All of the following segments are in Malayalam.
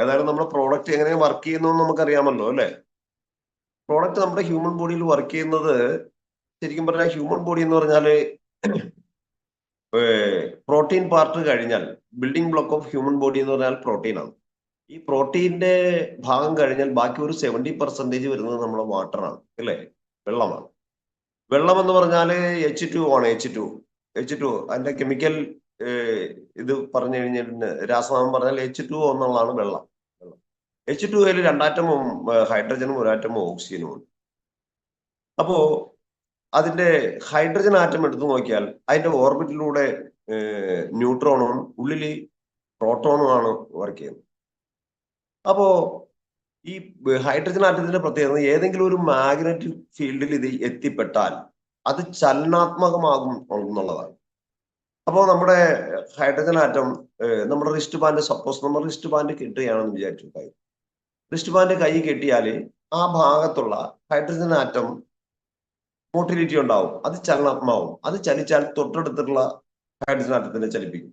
ഏതായാലും നമ്മുടെ പ്രോഡക്റ്റ് എങ്ങനെ വർക്ക് ചെയ്യുന്നു നമുക്കറിയാമല്ലോ അല്ലെ? പ്രോഡക്റ്റ് നമ്മുടെ ഹ്യൂമൻ ബോഡിയിൽ വർക്ക് ചെയ്യുന്നത് ശരിക്കും പറഞ്ഞാൽ ഹ്യൂമൻ ബോഡി എന്ന് പറഞ്ഞാൽ പ്രോട്ടീൻ പാർട്ട് കഴിഞ്ഞാൽ building block of human body എന്ന് പറഞ്ഞാൽ പ്രോട്ടീൻ ആണ്. ഈ പ്രോട്ടീന്റെ ഭാഗം കഴിഞ്ഞാൽ ബാക്കി ഒരു സെവന്റി പെർസെന്റേജ് വരുന്നത് നമ്മുടെ ആണ് അല്ലേ? വെള്ളമാണ്. വെള്ളം എന്ന് പറഞ്ഞാൽ എച്ച് ടു ആണ് എച്ച് ടു എച്ച് ടു അതിന്റെ കെമിക്കൽ ഇത് പറഞ്ഞു കഴിഞ്ഞാൽ രാസനാമം പറഞ്ഞാൽ എച്ച് ടു എന്നുള്ളതാണ് വെള്ളം. എച്ച് ടു അതിൽ രണ്ടാറ്റമും ഹൈഡ്രജനും ഒരാറ്റമും ഓക്സിജനും ഉണ്ട്. അപ്പോ അതിന്റെ ഹൈഡ്രജൻ ആറ്റം എടുത്തു നോക്കിയാൽ അതിന്റെ ഓർബിറ്റിലൂടെ ന്യൂട്രോണും ഉള്ളിൽ പ്രോട്ടോണുമാണ് വർക്ക് ചെയ്യുന്നത്. അപ്പോ ഈ ഹൈഡ്രജൻ ആറ്റത്തിന്റെ പ്രത്യേകത ഏതെങ്കിലും ഒരു മാഗ്നറ്റിക് ഫീൽഡിൽ ഇത് എത്തിപ്പെട്ടാൽ അത് ചലനാത്മകമാകും എന്നുള്ളതാണ്. അപ്പോൾ നമ്മുടെ ഹൈഡ്രജൻ ആറ്റം നമ്മുടെ റിസ്റ്റ് ബാൻഡ് സപ്പോസ് നമ്മൾ റിസ്റ്റ് ബാൻഡ് കെട്ടുകയാണെന്ന് വിചാരിച്ചു കൈ റിസ്റ്റ് ബാൻഡ് കൈ കെട്ടിയാൽ ആ ഭാഗത്തുള്ള ഹൈഡ്രജൻ ആറ്റം മോട്ടിലിറ്റി ഉണ്ടാവും. അത് ചലനാത്മാവും. അത് ചലിച്ചാൽ തൊട്ടടുത്തുള്ള ഹൈഡ്രജൻ ആറ്റത്തിനെ ചലിപ്പിക്കും.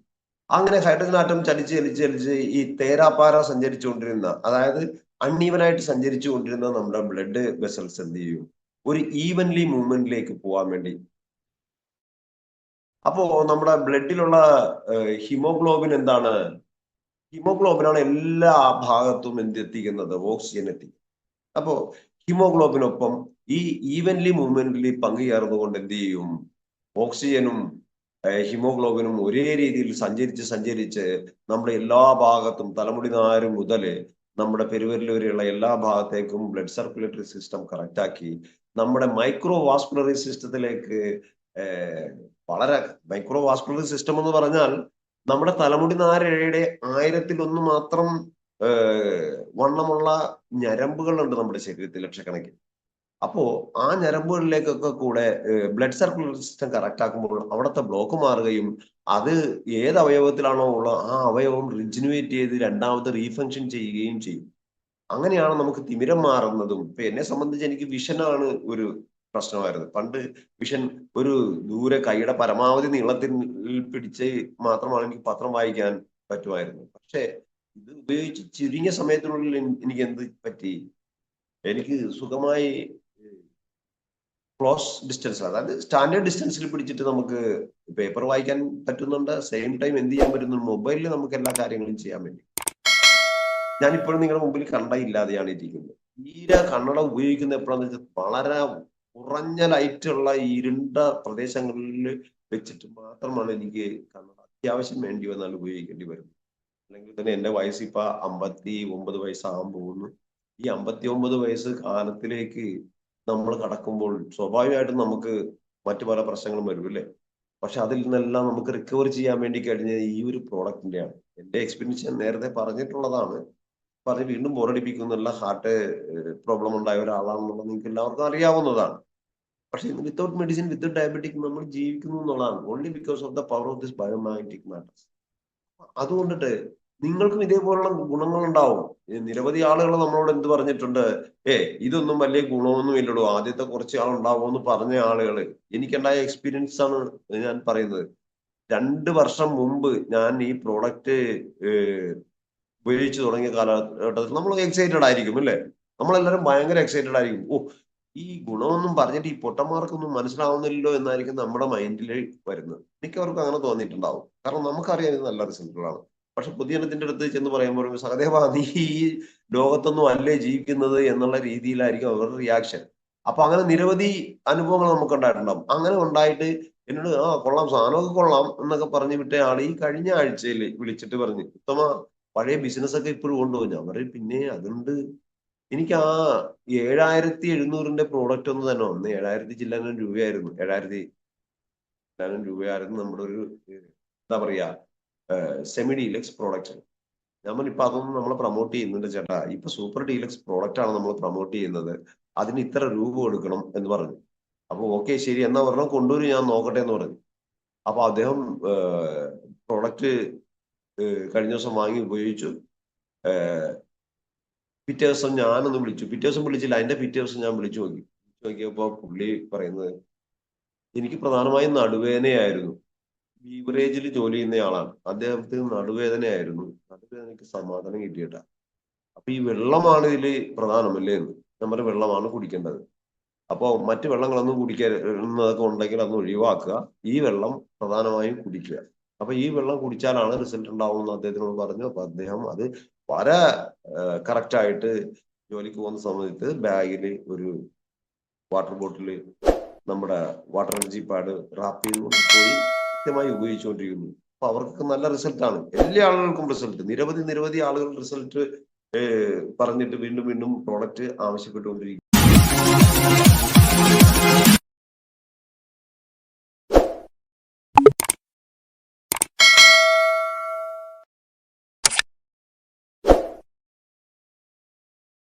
അങ്ങനെ ഹൈഡ്രജൻ ആറ്റം ചലിച്ച് ചലിച്ച് ചലിച്ച് ഈ തേരാപ്പാര സഞ്ചരിച്ചുകൊണ്ടിരുന്ന അതായത് അൺഈവനായിട്ട് സഞ്ചരിച്ചു കൊണ്ടിരുന്ന നമ്മുടെ ബ്ലഡ് വെസൽസ് എന്ത് ചെയ്യും? ഒരു ഈവൻലി മൂവ്മെന്റിലേക്ക് പോകാൻ വേണ്ടി അപ്പോ നമ്മുടെ ബ്ലഡിലുള്ള ഹിമോഗ്ലോബിൻ എന്താണ്? ഹിമോഗ്ലോബിനാണ് എല്ലാ ഭാഗത്തും എന്തെത്തിക്കുന്നത്? ഓക്സിജൻ എത്തിക്കുന്നത്. അപ്പോ ഹിമോഗ്ലോബിനൊപ്പം ഈ ഈവൻലി മൂവ്മെന്റിൽ പങ്കുചേർന്നുകൊണ്ട് എന്ത് ചെയ്യും? ഓക്സിജനും ഹിമോഗ്ലോബിനും ഒരേ രീതിയിൽ സഞ്ചരിച്ച് സഞ്ചരിച്ച് നമ്മുടെ എല്ലാ ഭാഗത്തും തലമുടി നാര് മുതൽ നമ്മുടെ പെരുവരിൽ വരെയുള്ള എല്ലാ ഭാഗത്തേക്കും ബ്ലഡ് സർക്കുലേറ്ററി സിസ്റ്റം കറക്റ്റാക്കി നമ്മുടെ മൈക്രോ വാസ്കുലറി സിസ്റ്റത്തിലേക്ക് വളരെ മൈക്രോ വാസ്കുലർ സിസ്റ്റം എന്ന് പറഞ്ഞാൽ നമ്മുടെ തലമുടി നാരയുടെ ആയിരത്തിൽ ഒന്ന് മാത്രം വണ്ണമുള്ള ഞരമ്പുകൾ ഉണ്ട് നമ്മുടെ ശരീരത്തിൽ ലക്ഷക്കണക്കിന്. അപ്പോ ആ ഞരമ്പുകളിലേക്കൊക്കെ കൂടെ ബ്ലഡ് സർക്കുലേഷൻ സിസ്റ്റം കറക്റ്റ് ആക്കുമ്പോൾ അവിടുത്തെ ബ്ലോക്ക് മാറുകയും അത് ഏത് അവയവത്തിലാണോ ഉള്ള ആ അവയവം റിജിനുവേറ്റ് ചെയ്ത് രണ്ടാമത് റീഫങ്ഷൻ ചെയ്യുകയും ചെയ്യും. അങ്ങനെയാണ് നമുക്ക് തിമിരം മാറുന്നതും. ഇപ്പൊ എന്നെ സംബന്ധിച്ച് എനിക്ക് വിഷനാണ് ഒരു പ്രശ്നമായിരുന്നു. പണ്ട് വിഷൻ ഒരു ദൂരെ കൈയുടെ പരമാവധി നീളത്തിൽ പിടിച്ച് മാത്രമാണ് എനിക്ക് പത്രം വായിക്കാൻ പറ്റുമായിരുന്നു. പക്ഷെ ഇത് ഉപയോഗിച്ച് ചുരുങ്ങിയ സമയത്തിനുള്ളിൽ എനിക്ക് എന്ത് പറ്റി? എനിക്ക് സുഖമായി ക്ലോസ് ഡിസ്റ്റൻസ് അതായത് സ്റ്റാൻഡേർഡ് ഡിസ്റ്റൻസിൽ പിടിച്ചിട്ട് നമുക്ക് പേപ്പർ വായിക്കാൻ പറ്റുന്നുണ്ട്. സെയിം ടൈം എന്ത് ചെയ്യാൻ പറ്റുന്നു? മൊബൈലിൽ നമുക്ക് എല്ലാ കാര്യങ്ങളും ചെയ്യാൻ വേണ്ടി ഞാനിപ്പോഴും നിങ്ങളുടെ മുമ്പിൽ കണ്ട ഇല്ലാതെയാണ് ഇരിക്കുന്നത്. തീരെ കണ്ണട ഉപയോഗിക്കുന്ന എപ്പോഴാന്ന് വെച്ചാൽ വളരെ കുറഞ്ഞ ലൈറ്റുള്ള ഇരുണ്ട പ്രദേശങ്ങളിൽ വെച്ചിട്ട് മാത്രമാണ് എനിക്ക് കണ്ണട. അത്യാവശ്യം വേണ്ടി വന്നാൽ ഉപയോഗിക്കേണ്ടി വരുന്നത് അല്ലെങ്കിൽ തന്നെ എന്റെ വയസ്സ് ഇപ്പൊ അമ്പത്തി ഒമ്പത് വയസ്സാകാൻ പോകുന്നു. ഈ അമ്പത്തി ഒമ്പത് വയസ്സ് കാലത്തിലേക്ക് നമ്മൾ കടക്കുമ്പോൾ സ്വാഭാവികമായിട്ടും നമുക്ക് മറ്റു പല പ്രശ്നങ്ങളും വരും അല്ലേ? പക്ഷെ അതിൽ നിന്നെല്ലാം നമുക്ക് റിക്കവർ ചെയ്യാൻ വേണ്ടി കഴിഞ്ഞ ഈ ഒരു പ്രോഡക്റ്റിന്റെയാണ് എന്റെ എക്സ്പീരിയൻസ് ഞാൻ നേരത്തെ പറഞ്ഞിട്ടുള്ളതാണ്. പറഞ്ഞ് വീണ്ടും ബോറടിപ്പിക്കുന്നുള്ള ഹാർട്ട് പ്രോബ്ലം ഉണ്ടായ ഒരാളാണെന്നുള്ളത് നിങ്ങൾക്ക് എല്ലാവർക്കും അറിയാവുന്നതാണ്. പക്ഷേ വിത്തൗട്ട് മെഡിസിൻ വിത്തൗട്ട് ഡയബറ്റിക് നമ്മൾ ജീവിക്കുന്നു എന്നുള്ളതാണ്. Only because of the power of this biomagnetic matters അതുകൊണ്ടിട്ട് നിങ്ങൾക്കും ഇതേപോലുള്ള ഗുണങ്ങൾ ഉണ്ടാവും നിരവധി ആളുകൾ നമ്മളോട് എന്ത് പറഞ്ഞിട്ടുണ്ട്? ഏ ഇതൊന്നും വലിയ ഗുണമൊന്നും ഇല്ലടോ. ആദ്യത്തെ കുറച്ച് എന്ന് പറഞ്ഞ ആളുകൾ. എനിക്കുണ്ടായ എക്സ്പീരിയൻസ് ആണ് ഞാൻ പറയുന്നത്. രണ്ട് വർഷം മുമ്പ് ഞാൻ ഈ പ്രോഡക്റ്റ് ഉപയോഗിച്ച് തുടങ്ങിയ കാലഘട്ടത്തിൽ നമ്മൾ എക്സൈറ്റഡ് ആയിരിക്കും അല്ലേ? നമ്മളെല്ലാവരും ഭയങ്കര എക്സൈറ്റഡ് ആയിരിക്കും. ഓ ഈ ഗുണമൊന്നും പറഞ്ഞിട്ട് ഈ പൊട്ടന്മാർക്കൊന്നും മനസ്സിലാവുന്നില്ലല്ലോ എന്നായിരിക്കും നമ്മുടെ മൈൻഡിൽ വരുന്നത്. മിക്കവർക്കും അങ്ങനെ തോന്നിയിട്ടുണ്ടാവും. കാരണം നമുക്കറിയാം ഇത് നല്ല റിസൾട്ടുകളാണ് പക്ഷെ പൊതുജനത്തിന്റെ അടുത്ത് ചെന്ന് പറയുമ്പോൾ സഹദേവ നീ ഈ ലോകത്തൊന്നും അല്ലേ ജീവിക്കുന്നത്? എന്നുള്ള രീതിയിലായിരിക്കും അവരുടെ റിയാക്ഷൻ അപ്പൊ അങ്ങനെ നിരവധി അനുഭവങ്ങൾ നമുക്ക് ഉണ്ടായിട്ടുണ്ടാവും അങ്ങനെ ഉണ്ടായിട്ട് എന്നോട് ആ കൊള്ളാം സാധനമൊക്കെ കൊള്ളാം എന്നൊക്കെ പറഞ്ഞു വിട്ട ആൾ ഈ കഴിഞ്ഞ ആഴ്ചയിൽ വിളിച്ചിട്ട് പറഞ്ഞു ഉത്തമ പഴയ ബിസിനസ്സൊക്കെ ഇപ്പോഴും കൊണ്ടുപോകും ഞാൻ പറയും പിന്നെ അതുകൊണ്ട് എനിക്ക് ആ ഏഴായിരത്തി എഴുന്നൂറിന്റെ പ്രോഡക്റ്റ് ഒന്ന് തന്നെ വന്ന്. ഏഴായിരത്തി ചില്ലാനും രൂപയായിരുന്നു. ഏഴായിരത്തി ചില്ലാനും രൂപയായിരുന്നു നമ്മുടെ ഒരു എന്താ പറയാ സെമി ഡീലക്സ് പ്രോഡക്റ്റ് നമ്മൾ ഇപ്പൊ അതൊന്നും നമ്മൾ പ്രൊമോട്ട് ചെയ്യുന്നുണ്ട് ചേട്ടാ. ഇപ്പൊ സൂപ്പർ ഡീലക്സ് പ്രോഡക്റ്റ് ആണ് നമ്മൾ പ്രൊമോട്ട് ചെയ്യുന്നത്. അതിന് ഇത്ര രൂപ കൊടുക്കണം എന്ന് പറഞ്ഞു. അപ്പൊ ഓക്കെ ശരി എന്നാ പറഞ്ഞു കൊണ്ടുവരും ഞാൻ നോക്കട്ടെ എന്ന് പറഞ്ഞു. അപ്പൊ അദ്ദേഹം പ്രോഡക്റ്റ് കഴിഞ്ഞ ദിവസം വാങ്ങി ഉപയോഗിച്ചു. പിറ്റേ ദിവസം ഞാനൊന്ന് വിളിച്ചു. പിറ്റേ ദിവസം വിളിച്ചില്ല. അതിന്റെ പിറ്റേ ദിവസം ഞാൻ വിളിച്ചു നോക്കി. നോക്കിയപ്പോ പുള്ളി പറയുന്നത് എനിക്ക് പ്രധാനമായും നടുവേദനയായിരുന്നു. ബീവറേജിൽ ജോലി ചെയ്യുന്ന ആളാണ്. അദ്ദേഹത്തിന് നടുവേദനയായിരുന്നു. നടുവേദനയ്ക്ക് സമാധാനം കിട്ടിയിട്ട. അപ്പൊ ഈ വെള്ളമാണ് ഇതിൽ പ്രധാനമല്ലേ എന്ന്. നമ്മുടെ വെള്ളമാണ് കുടിക്കേണ്ടത്. അപ്പോൾ മറ്റു വെള്ളങ്ങളൊന്നും കുടിക്കുന്നതൊക്കെ ഉണ്ടെങ്കിൽ അതൊന്ന് ഒഴിവാക്കുക. ഈ വെള്ളം പ്രധാനമായും കുടിക്കുക. അപ്പൊ ഈ വെള്ളം കുടിച്ചാലാണ് റിസൾട്ട് ഉണ്ടാവുന്നത് അദ്ദേഹത്തിനോട് പറഞ്ഞു. അപ്പൊ അദ്ദേഹം അത് വളരെ കറക്റ്റ് ആയിട്ട് ജോലിക്ക് പോകുന്ന സമയത്ത് ബാഗിൽ ഒരു വാട്ടർ ബോട്ടിൽ നമ്മുടെ വാട്ടർ എനർജി പാഡ് റാപ്പ് ചെയ്ത് പോയി കൃത്യമായി ഉപയോഗിച്ചുകൊണ്ടിരിക്കുന്നു. അപ്പൊ അവർക്ക് നല്ല റിസൾട്ടാണ് എല്ലാ ആളുകൾക്കും റിസൾട്ട് നിരവധി നിരവധി ആളുകൾ റിസൾട്ട് പറഞ്ഞിട്ട് വീണ്ടും വീണ്ടും പ്രോഡക്റ്റ് ആവശ്യപ്പെട്ടുകൊണ്ടിരിക്കും